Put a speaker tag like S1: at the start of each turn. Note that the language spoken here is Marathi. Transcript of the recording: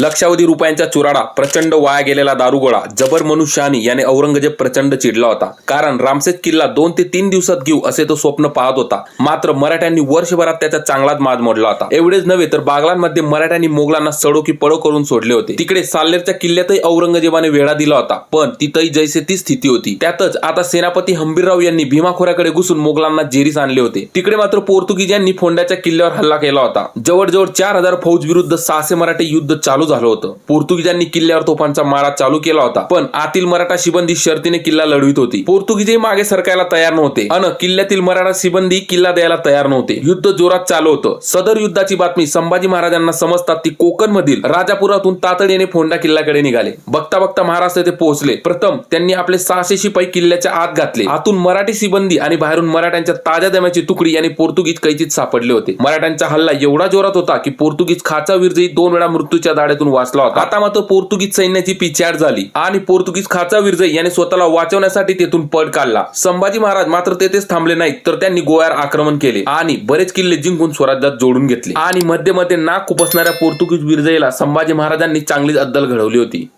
S1: लक्षावधी रुपयांचा चुराडा प्रचंड वाया गेलेला दारुगोळा जबर मनुष्यानी याने औरंगजेब प्रचंड चिडला होता. कारण रामसेज किल्ला दोन ते तीन दिवसात घेऊ असे तो स्वप्न पाहत होता. मात्र मराठ्यांनी वर्षभरात त्याचा चांगलाच माज मोडला होता. एवढेच नव्हे तर बागलांमध्ये मराठ्यांनी मोगलांना सडो की पळो करून सोडले होते. तिकडे साल्लेरच्या किल्ल्यातही औरंगजेबाने वेढा दिला होता. पण तिथंही जैसे ती स्थिती होती. त्यातच आता सेनापती हंबीरराव यांनी भीमाखोऱ्याकडे घुसून मोगलांना जेरीस आणले होते. तिकडे मात्र पोर्तुगीजांनी फोंड्याच्या किल्ल्यावर हल्ला केला होता. जवळजवळ चार हजार फौज विरुद्ध सहाशे मराठे युद्ध चालू झालं होतं. पोर्तुगीजांनी किल्ल्यावर तोफांचा मारा चालू केला होता. पण आतील मराठा शिबंदी शर्तीने किल्ला लढवित होती. पोर्तुगीजही मागे सरकायला तयार नव्हते. अन किल्ल्यातील मराठा शिबंदी किल्ला द्यायला तयार नव्हते. युद्ध जोरात चालू होतं. सदर युद्धाची बातमी संभाजी महाराजांना समजतात ती कोकण मधील राजापुरातून तातडीने फोंडा किल्ल्याकडे निघाले. बघता बघता महाराष्ट्र येथे पोहोचले. प्रथम त्यांनी आपले सहाशे शिपाई किल्ल्याच्या आत घातले. आतून मराठी सिबंदी आणि बाहेरून मराठ्यांच्या ताज्या दम्याची तुकडी आणि पोर्तुगीज कैदीत सापडले होते. मराठ्यांचा हल्ला एवढा जोरात होता की पोर्तुगीज खाचा विरजई दोन वेळा मृत्यूच्या हल्ल्यातून वाचला होता. आता मात्र पोर्तुगीज सैन्याची पिछाड झाली आणि पोर्तुगीज खाचा विरजय याने स्वतःला वाचवण्यासाठी तेथून पळ काढला. संभाजी महाराज मात्र तेथेच थांबले नाहीत तर त्यांनी गोव्यावर आक्रमण केले आणि बरेच किल्ले जिंकून स्वराज्यात जोडून घेतले. आणि मध्ये मध्ये नाक खुपसणाऱ्या पोर्तुगीज विरजईला संभाजी महाराजांनी चांगलीच अद्दल घडवली होती.